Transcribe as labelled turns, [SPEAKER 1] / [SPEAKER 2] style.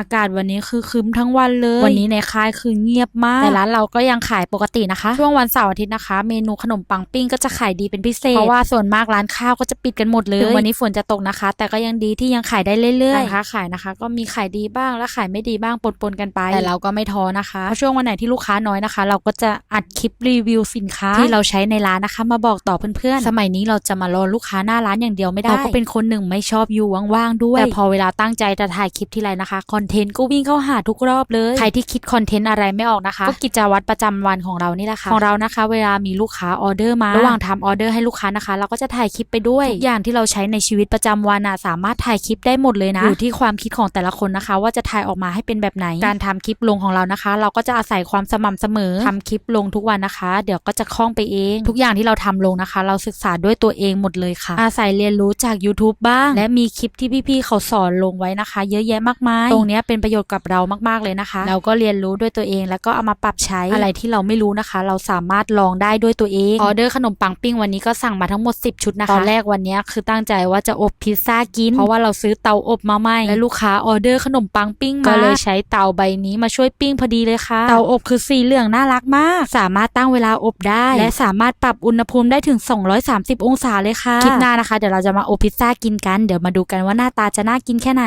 [SPEAKER 1] อากาศวันนี้คือครึ้มทั้งวันเลย วันนี้ในค่ายคือเงียบมาก แต่ร้านเราก็ยังขายปกตินะคะ ช่วงวันเสาร์อาทิตย์นะคะ เมนูขนมปังปิ้งก็จะขายดีเป็นพิเศษ เพราะว่าส่วนมากร้านข้าวก็จะปิดกันหมดเลยถึงวันนี้ฝนจะตกนะคะ แต่ก็ยังดีที่ยังขายได้เรื่อยๆร้านค้าขายนะคะ ก็มีขายดีบ้างและขายไม่ดีบ้างปนๆกันไป แต่เราก็ไม่ท้อนะคะเพราะช่วงวันไหนที่ลูกค้าน้อยนะคะ เราก็จะอัดคลิปรีวิวสินค้า ที่เราใช้ในร้านนะคะ มาบอกต่อเพื่อนๆ สมัยนี้เราจะมารอลูกค้าหน้าร้านอย่างเดียวไม่ได้เราก็เป็นคนหนึ่งไม่ชอบอยู่ว่างๆด้วยแต่พอเวลาตั้งใจจะถ่ายคลิปทีไรนะคะคอนเทนต์ก็วิ่งเข้าหาทุกรอบเลย ใครที่คิดคอนเทนต์อะไรไม่ออกนะคะ ก็กิจวัตรประจำวันของเรานี่แหละค่ะ ของเรานะคะ เวลามีลูกค้าออเดอร์มา ระหว่างทำออเดอร์ให้ลูกค้านะคะ เราก็จะถ่ายคลิปไปด้วย ทุกอย่างที่เราใช้ในชีวิตประจำวันอะสามารถถ่ายคลิปได้หมดเลยนะ อยู่ที่ความคิดของแต่ละคนนะคะ ว่าจะถ่ายออกมาให้เป็นแบบไหน การทำคลิปลงของเรานะคะ เราก็จะอาศัยความสม่ำเสมอทำคลิปลงทุกวันนะคะ เดี๋ยวก็จะคล่องไปเอง ทุกอย่างที่เราทำลงนะคะ เราศึกษาด้วยตัวเองหมดเลยค่ะ อาศัยเรียนรู้จาก YouTube บ้าง และมีคลิปที่พี่ๆเขาสอนลงไว้นะคะ เยอะแยะมากมาย ตรงเนี้ยเป็นประโยชน์กับเรามากๆเลยนะคะ เราก็เรียนรู้ด้วยตัวเอง แล้วก็เอามาปรับใช้อะไรที่เราไม่รู้นะคะ เราสามารถลองได้ด้วยตัวเองออเดอร์ขนมปังปิ้งวันนี้ก็สั่งมาทั้งหมด 10 ชุดนะคะตอนแรกวันเนี้ยคือตั้งใจว่าจะอบพิซซ่ากิน เพราะว่าเราซื้อเตาอบมาใหม่และลูกค้าออเดอร์ขนมปังปิ้งมาก็เลยใช้เตาใบนี้มาช่วยปิ้งพอดีเลยค่ะ เตาอบคือสีเหลืองน่ารักมาก สามารถตั้งเวลาอบได้ และสามารถปรับอุณหภูมิได้ถึง 230 องศาเลยค่ะคลิปหน้านะคะเดี๋ยวเราจะมาอบพิซซ่ากินกันเดี๋ยวมาดูกันว่าหน้าตาจะน่ากินแค่ไหน